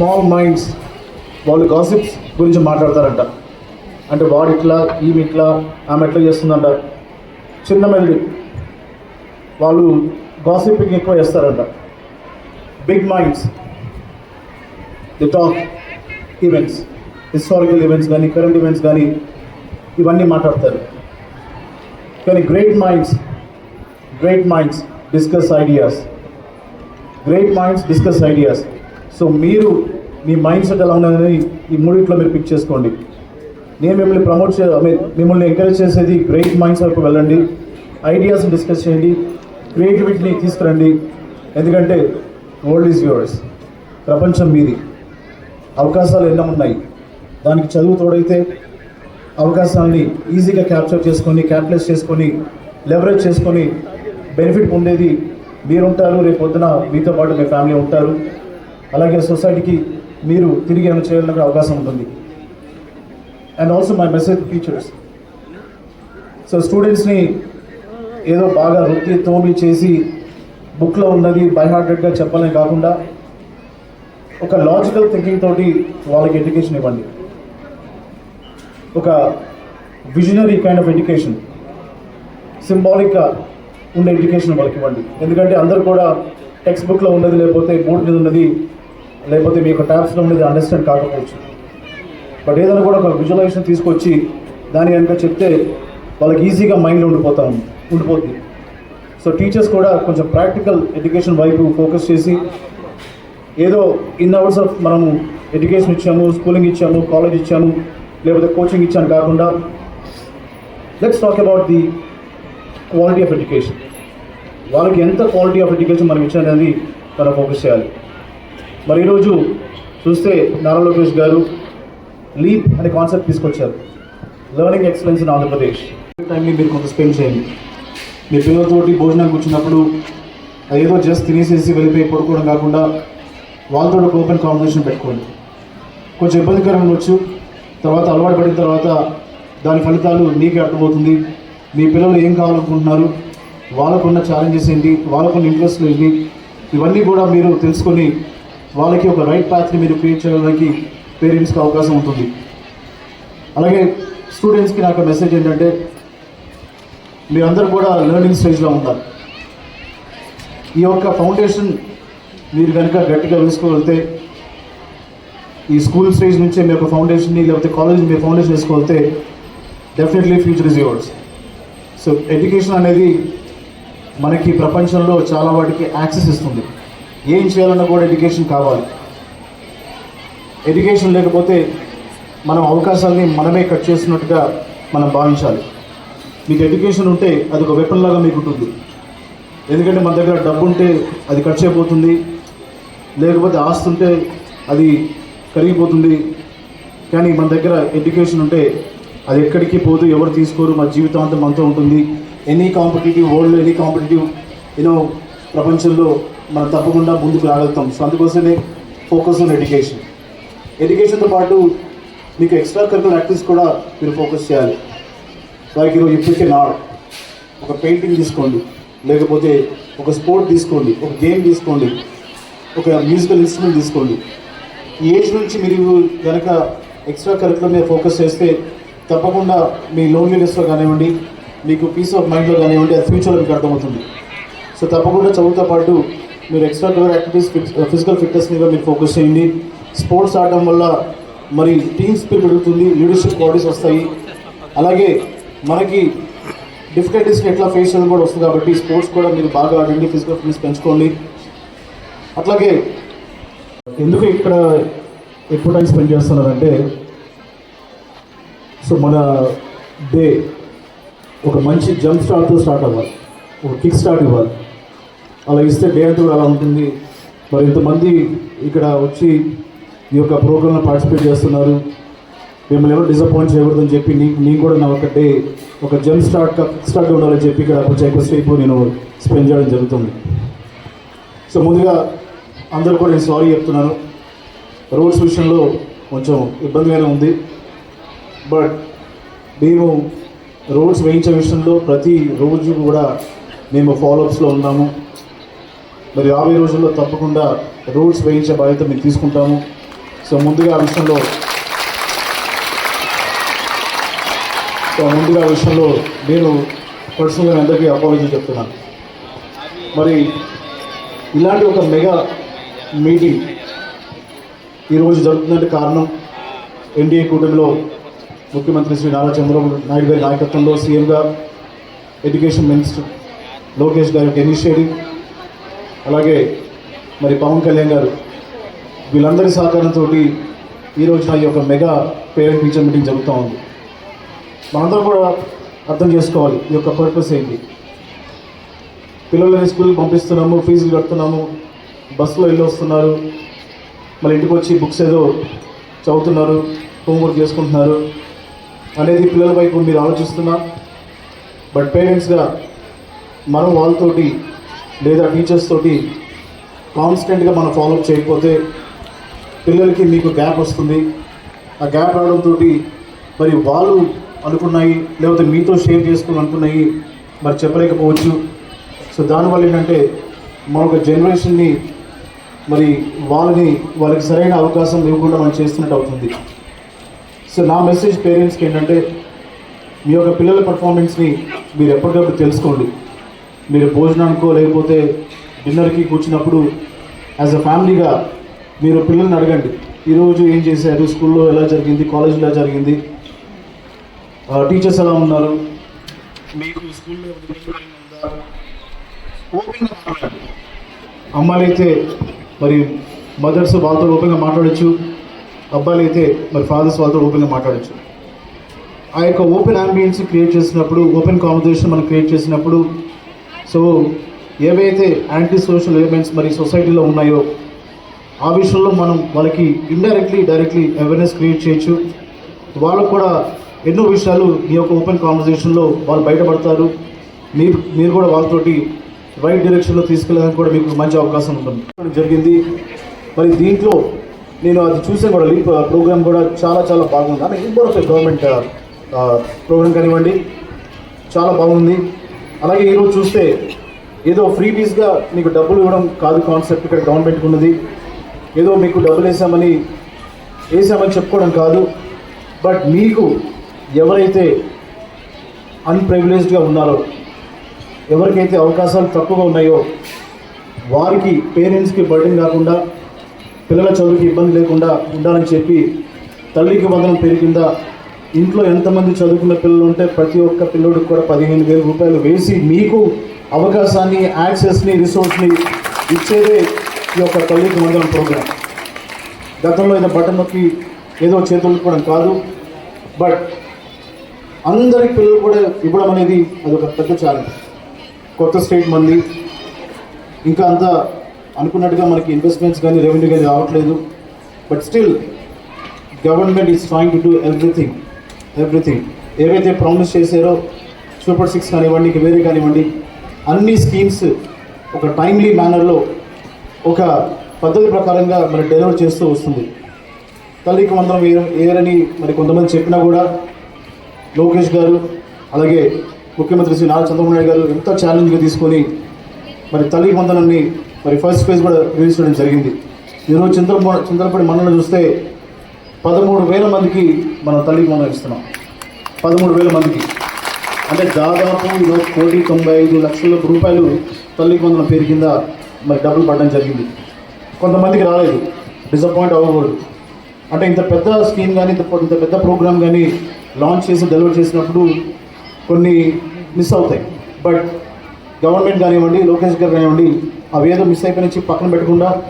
Small minds వాళ్ళు gossips గురించి మాట్లాడతారంట. అంటే వాడు ఇట్లా ఈమె ఇట్లా ఆమె ఎట్లా చేస్తుందంట. చిన్న మెదడు. వాళ్ళు గాసిపింగ్ ఎక్కువ చేస్తారంట. Big minds the talk events historical events కానీ కరెంట్ ఈవెంట్స్ కానీ ఇవన్నీ మాట్లాడతారు. కానీ great minds great minds discuss ideas great minds discuss ideas so మీరు మీ మైండ్ సెట్ ఎలా ఉన్నదని ఈ మూడిట్లో మీరు పిక్ చేసుకోండి. నేను మిమ్మల్ని ప్రమోట్ చే మిమ్మల్ని ఎంకరేజ్ చేసేది గ్రేట్ మైండ్స్ వరకు వెళ్ళండి. ఐడియాస్ని డిస్కస్ చేయండి. క్రియేటివిటీని తీసుకురండి. ఎందుకంటే వరల్డ్ ఈజ్ యువర్స్ ప్రపంచం మీది. అవకాశాలు ఎన్నో ఉన్నాయి. దానికి చదువు తోడైతే అవకాశాలని ఈజీగా క్యాప్చర్ చేసుకొని క్యాపిటలైజ్ చేసుకొని లెవరేజ్ చేసుకొని బెనిఫిట్ పొందేది మీరుంటారు. రేపు పొద్దున మీతో పాటు మీ ఫ్యామిలీ ఉంటారు. అలాగే సొసైటీకి మీరు తిరిగి ఏమైనా చేయాలనే అవకాశం ఉంటుంది. And also my message teachers so స్టూడెంట్స్ని ఏదో బాగా వృత్తి తోమి చేసి బుక్లో ఉన్నది బైహార్టెడ్గా చెప్పాలని కాకుండా ఒక లాజికల్ థింకింగ్ తోటి వాళ్ళకి ఎడ్యుకేషన్ ఇవ్వండి. ఒక విజనరీ కైండ్ ఆఫ్ ఎడ్యుకేషన్ సింబాలిక్గా ఉండే ఎడ్యుకేషన్ వాళ్ళకి ఇవ్వండి. ఎందుకంటే అందరూ కూడా టెక్స్ట్ బుక్లో ఉన్నది లేకపోతే బోర్డు మీద ఉన్నది లేకపోతే మీ యొక్క ట్యాబ్స్లో ఉన్నది అండర్స్టాండ్ కాకపోవచ్చు. బట్ ఏదైనా కూడా ఒక విజువలైజేషన్ తీసుకొచ్చి దాని కనుక చెప్తే వాళ్ళకి ఈజీగా మైండ్లో ఉండిపోతా ఉండిపోతుంది సో టీచర్స్ కూడా కొంచెం ప్రాక్టికల్ ఎడ్యుకేషన్ వైపు ఫోకస్ చేసి ఏదో ఇన్ అవర్స్ ఆఫ్ మనము ఎడ్యుకేషన్ ఇచ్చాము స్కూలింగ్ ఇచ్చాము కాలేజ్ ఇచ్చాము లేకపోతే కోచింగ్ ఇచ్చాను కాకుండా let's talk about the quality of education వాళ్ళకి ఎంత క్వాలిటీ ఆఫ్ ఎడ్యుకేషన్ మనం ఇచ్చామనేది మనం ఫోకస్ చేయాలి. మరి ఈరోజు చూస్తే నారా లోకేష్ గారు లీప్ అనే కాన్సెప్ట్ తీసుకొచ్చారు. లెర్నింగ్ ఎక్సలెన్స్ ఇన్ ఆంధ్రప్రదేశ్ టైంని మీరు కొంత స్పెండ్ చేయండి. మీ పిల్లలతోటి భోజనం కూర్చున్నప్పుడు ఏదో జస్ట్ తినేసేసి వెళ్ళిపోయి పడుకోవడం కాకుండా వాళ్ళతో ఒక ఓపెన్ కాంబినేషన్ పెట్టుకోండి. కొంచెం ఇబ్బందికరంగా ఉండొచ్చు. తర్వాత అలవాటు పడిన తర్వాత దాని ఫలితాలు మీకే అర్థమవుతుంది. మీ పిల్లలు ఏం కావాలనుకుంటున్నారు? వాళ్ళకున్న ఛాలెంజెస్ ఏంటి? వాళ్ళకున్న ఇంట్రెస్ట్లు ఏంటి? ఇవన్నీ కూడా మీరు తెలుసుకొని వాళ్ళకి ఒక రైట్ ప్యాత్ని మీరు క్రియేట్ చేయడానికి పేరెంట్స్కి అవకాశం ఉంటుంది. అలాగే స్టూడెంట్స్కి నాకు మెసేజ్ ఏంటంటే మీరందరూ కూడా లెర్నింగ్ స్టేజ్లో ఉంటారు ఈ యొక్క ఫౌండేషన్ మీరు కనుక గట్టిగా వేసుకోగలిగితే ఈ స్కూల్ స్టేజ్ నుంచే మీ యొక్క ఫౌండేషన్ని లేకపోతే కాలేజ్ మీ foundation వేసుకోగలిగితే definitely future is yours so education అనేది మనకి ప్రపంచంలో చాలా వాటికి యాక్సెస్ ఇస్తుంది. ఏం చేయాలన్నా కూడా ఎడ్యుకేషన్ కావాలి. ఎడ్యుకేషన్ లేకపోతే మనం అవకాశాలని మనమే కట్ చేసినట్టుగా మనం భావించాలి. మీకు ఎడ్యుకేషన్ ఉంటే అది ఒక వెపన్ లాగా మీకు ఉంటుంది ఎందుకంటే మన దగ్గర డబ్బు ఉంటే అది ఖర్చు అయిపోతుంది లేకపోతే ఆస్తి ఉంటే అది కరిగిపోతుంది. కానీ మన దగ్గర ఎడ్యుకేషన్ ఉంటే అది ఎక్కడికి పోదు ఎవరు తీసుకోరు మన జీవితం అంతా మనతో ఉంటుంది. Any competitive world any competitive you know ప్రపంచంలో మనం తప్పకుండా ముందుకు రాగలుగుతాం. సో అందుకోసమే ఫోకస్ ఆన్ ఎడ్యుకేషన్ ఎడ్యుకేషన్తో పాటు మీకు ఎక్స్ట్రా కరికులర్ యాక్టివిటీస్ కూడా మీరు ఫోకస్ చేయాలి. లైక్ ఈరోజు ఇప్పటికే నాడు ఒక పెయింటింగ్ తీసుకోండి లేకపోతే ఒక స్పోర్ట్ తీసుకోండి ఒక గేమ్ తీసుకోండి ఒక మ్యూజికల్ ఇన్స్ట్రుమెంట్ తీసుకోండి. ఈ ఏజ్ నుంచి మీరు కనుక ఎక్స్ట్రా కరికులర్ మీద ఫోకస్ చేస్తే తప్పకుండా మీ లోన్లీనెస్లో కానివ్వండి మీకు పీస్ ఆఫ్ మైండ్లో కానివ్వండి అది ఫ్యూచర్లో మీకు అర్థమవుతుంది. సో తప్పకుండా చదువుతో పాటు మీరు extra curricular activities physical fitness మీద మీరు ఫోకస్ చేయండి. స్పోర్ట్స్ ఆడడం వల్ల మరి టీమ్ స్పిరిట్ పెరుగుతుంది లీడర్షిప్ క్వాలిటీస్ వస్తాయి. అలాగే మనకి డిఫికల్టీస్ని ఎట్లా ఫేస్ చేయడం కూడా వస్తుంది కాబట్టి స్పోర్ట్స్ కూడా మీరు బాగా ఆడండి ఫిజికల్ ఫిట్నెస్ పెంచుకోండి. అట్లాగే ఎందుకు ఇక్కడ ఎక్కువ టైం స్పెండ్ చేస్తున్నారంటే సో మన డే ఒక మంచి జంప్ స్టార్ట్తో స్టార్ట్ అవ్వాలి ఒక కిక్ స్టార్ట్ ఇవ్వాలి. అలా ఇస్తే డే అలా ఉంటుంది. మరి ఇంతమంది ఇక్కడ వచ్చి ఈ యొక్క ప్రోగ్రాంలో పార్టిసిపేట్ చేస్తున్నారు. మిమ్మల్ని ఎవరు డిసప్పాయింట్ చేయకూడదని చెప్పి నీ నేను కూడా నా ఒక డే ఒక జమ్ స్టార్ట్ స్టార్ట్ ఉండాలని చెప్పి ఇక్కడ కొంచెం నేను స్పెండ్ చేయడం జరుగుతుంది. సో ముందుగా అందరూ కూడా నేను సారీ చెప్తున్నాను. రోడ్స్ విషయంలో కొంచెం ఇబ్బందిగానే ఉంది. బట్ మేము రోడ్స్ వేయించే విషయంలో ప్రతి రోజు కూడా మేము ఫాలోఅప్స్లో ఉన్నాము. మరి యాభై రోజుల్లో తప్పకుండా రూల్స్ వేయించే బాధ్యత మేము తీసుకుంటాము. సో ముందుగా ఆ విషయంలో సో ముందుగా ఆ విషయంలో నేను పర్సనల్గా అందరికీ అపాలజీ చెప్తున్నాను. మరి ఇలాంటి ఒక మెగా మీటింగ్ ఈరోజు జరుగుతుందంటే కారణం ఎన్డీఏ కూటమిలో ముఖ్యమంత్రి శ్రీ నారా చంద్రబాబు నాయుడు గారి నాయకత్వంలో సీఎంగా ఎడ్యుకేషన్ మినిస్టర్ లోకేష్ గారి యొక్క ఇనిషియేటివ్ అలాగే మరి పవన్ కళ్యాణ్ గారు వీళ్ళందరి సహకారంతో ఈ రోజున ఈ యొక్క మెగా పేరెంట్ టీచర్ మీటింగ్ జరుగుతూ ఉంది. మనందరం కూడా అర్థం చేసుకోవాలి ఈ యొక్క పర్పస్ ఏంటి. పిల్లలని స్కూల్కి పంపిస్తున్నాము ఫీజులు కడుతున్నాము బస్సులో వెళ్ళి వస్తున్నారు మళ్ళీ ఇంటికి వచ్చి బుక్స్ ఏదో చదువుతున్నారు హోంవర్క్ చేసుకుంటున్నారు అనేది పిల్లల వైపు మీరు ఆలోచిస్తున్నా బట్ పేరెంట్స్గా మనం వాళ్ళతోటి లేదా టీచర్స్ తోటి కాన్స్టెంట్గా మనం ఫాలోఅప్ చేయకపోతే పిల్లలకి మీకు గ్యాప్ వస్తుంది. ఆ గ్యాప్ రావడంతో మరి వాళ్ళు అనుకున్నాయి లేకపోతే మీతో షేర్ చేసుకుని అనుకున్నాయి మరి చెప్పలేకపోవచ్చు. సో దానివల్ల ఏంటంటే మన ఒక జనరేషన్ని మరి వాళ్ళని వాళ్ళకి సరైన అవకాశం ఇవ్వకుండా మనం చేస్తున్నట్టు అవుతుంది. సో నా మెసేజ్ పేరెంట్స్కి ఏంటంటే మీ యొక్క పిల్లల పర్ఫార్మెన్స్ని మీరు ఎప్పటికప్పుడు తెలుసుకోండి. మీరు భోజనానికో లేకపోతే డిన్నర్కి కూర్చున్నప్పుడు యాజ్ అ ఫ్యామిలీగా మీరు పిల్లల్ని అడగండి. ఈరోజు ఏం చేశారు? స్కూల్లో ఎలా జరిగింది? కాలేజీలో ఎలా జరిగింది? టీచర్స్ ఎలా ఉన్నారు? మీకు స్కూల్లో ఉందా? ఓపెన్గా మాట్లాడండి. అమ్మాయిలు అయితే మరి మదర్స్ వాళ్ళతో ఓపెన్గా మాట్లాడచ్చు. అబ్బాయిలు అయితే మరి ఫాదర్స్ వాళ్ళతో ఓపెన్గా మాట్లాడచ్చు. ఆ యొక్క ఓపెన్ అంబియన్స్ క్రియేట్ చేసినప్పుడు ఓపెన్ కాన్వర్జేషన్ మనం క్రియేట్ చేసినప్పుడు సో ఏవైతే యాంటీ సోషల్ ఎలిమెంట్స్ మరి సొసైటీలో ఉన్నాయో ఆ విషయంలో మనం వాళ్ళకి ఇండైరెక్ట్లీ డైరెక్ట్లీ అవేర్నెస్ క్రియేట్ చేయొచ్చు. వాళ్ళకు కూడా ఎన్నో విషయాలు ఈ యొక్క ఓపెన్ కాన్వర్జేషన్లో వాళ్ళు బయటపడతారు. మీరు మీరు కూడా వాళ్ళతోటి రైట్ డైరెక్షన్లో తీసుకెళ్ళడానికి కూడా మీకు మంచి అవకాశం ఉంటుంది. జరిగింది. మరి దీంట్లో నేను అది చూసాను కూడా లీప్ ప్రోగ్రామ్ కూడా చాలా చాలా బాగుంది. అంటే ఇంపార్టెంట్ ఒక గవర్నమెంట్ ప్రోగ్రామ్ కానివ్వండి చాలా బాగుంది. అలాగే ఈరోజు చూస్తే ఏదో ఫ్రీ పీస్గా మీకు డబ్బులు ఇవ్వడం కాదు కాన్సెప్ట్ ఇక్కడ గవర్నమెంట్కి ఉన్నది. ఏదో మీకు డబ్బులు వేసామని వేసామని చెప్పుకోవడం కాదు. బట్ మీకు ఎవరైతే అన్ప్రివిలేజ్డ్గా ఉన్నారో ఎవరికైతే అవకాశాలు తక్కువగా ఉన్నాయో వారికి పేరెంట్స్కి బర్డెన్ కాకుండా పిల్లల చదువుకి ఇబ్బంది లేకుండా ఉండాలని చెప్పి తల్లికి వందనం పేరు కింద ఇంట్లో ఎంతమంది చదువుకున్న పిల్లలు ఉంటే ప్రతి ఒక్క పిల్లోడికి కూడా పదిహేను వేల రూపాయలు వేసి మీకు అవకాశాన్ని యాక్సెస్ని రిసోర్స్ని ఇచ్చేదే ఈ యొక్క తల్లికి వందనం ప్రోగ్రాం. గతంలో ఏదో బటన్ నొక్కి ఏదో చేతులు కాదు. బట్ అందరి పిల్లలు కూడా ఇవ్వడం అనేది అది ఒక పెద్ద ఛాలెంజ్ కొత్త స్టేట్ మంది ఇంకా అంత అనుకున్నట్టుగా మనకి ఇన్వెస్ట్మెంట్స్ కానీ రెవెన్యూ కానీ రావట్లేదు. But still government is trying to do everything everything ఏవైతే ప్రామిస్ చేశారో సూపర్ సిక్స్ కానివ్వండి ఇంక వేరే కానివ్వండి అన్ని స్కీమ్స్ ఒక టైమ్లీ మేనర్లో ఒక పద్ధతి ప్రకారంగా మరి డెలివర్ చేస్తూ వస్తుంది. తల్లికి వందనం ఏ- ఏరని మరి కొంతమంది చెప్పినా కూడా లోకేష్ గారు అలాగే ముఖ్యమంత్రి శ్రీ నారా చంద్రబాబు నాయుడు గారు ఎంత ఛాలెంజ్గా తీసుకొని మరి తల్లి వందనాన్ని మరి ఫస్ట్ ఫేజ్ కూడా రిలీజ్ చేయడం జరిగింది. ఈరోజు చంద్రపూడి చంద్రపూడి మండలం చూస్తే పదమూడు వేల మందికి మనం తల్లి మనం ఇస్తున్నాం. పదమూడు వేల మందికి. అంటే దాదాపు ఈరోజు కోటి తొంభై ఐదు లక్షల రూపాయలు తల్లి వందనం పేరు కింద మరి డబ్బులు పడడం జరిగింది. కొంతమందికి రాలేదు. డిసప్పాయింట్ అవ్వకూడదు. అంటే ఇంత పెద్ద స్కీమ్ కానీ ఇంత ఇంత పెద్ద ప్రోగ్రామ్ కానీ లాంచ్ చేసి డెలివర్ చేసినప్పుడు కొన్ని మిస్ అవుతాయి. బట్ గవర్నమెంట్ కానివ్వండి లోకేష్ గారు కానివ్వండి అవి ఏదో మిస్ అయిపోయిన నుంచి పక్కన పెట్టకుండా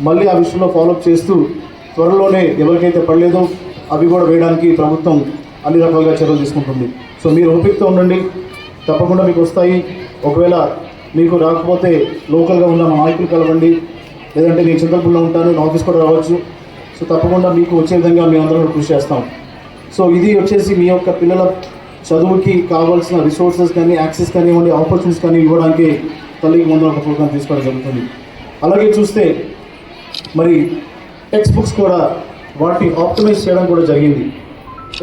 మళ్ళీ ఆ విషయంలో ఫాలోఅప్ చేస్తూ త్వరలోనే ఎవరికైతే పడలేదో అవి కూడా వేయడానికి ప్రభుత్వం అన్ని రకాలుగా చర్యలు తీసుకుంటుంది. సో మీరు ఓపికతో ఉండండి. తప్పకుండా మీకు వస్తాయి. ఒకవేళ మీకు రాకపోతే లోకల్గా ఉన్న మా నాయకులు కలవండి. లేదంటే నేను చంద్రపూర్లో ఉంటాను నా ఆఫీస్ కూడా రావచ్చు. సో తప్పకుండా మీకు వచ్చే విధంగా మేము అందరం కృషి చేస్తాం. సో ఇది వచ్చేసి మీ యొక్క పిల్లల చదువుకి కావాల్సిన రిసోర్సెస్ కానీ యాక్సెస్ కానివ్వండి ఆపర్చునిటీస్ కానీ ఇవ్వడానికి తల్లికి ముందు ఒక ప్రోగ్రామ్ తీసుకోవడం జరుగుతుంది. అలాగే చూస్తే మరి టెక్స్ట్ బుక్స్ కూడా వాటిని ఆప్టిమైజ్ చేయడం కూడా జరిగింది.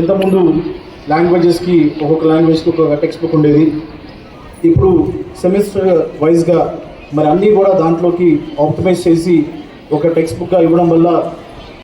ఇంతకుముందు లాంగ్వేజెస్కి ఒక్కొక్క లాంగ్వేజ్కి ఒక టెక్స్ట్ బుక్ ఉండేది. ఇప్పుడు సెమిస్టర్ వైజ్గా మరి అన్నీ కూడా దాంట్లోకి ఆప్టిమైజ్ చేసి ఒక టెక్స్ట్ బుక్గా ఇవ్వడం వల్ల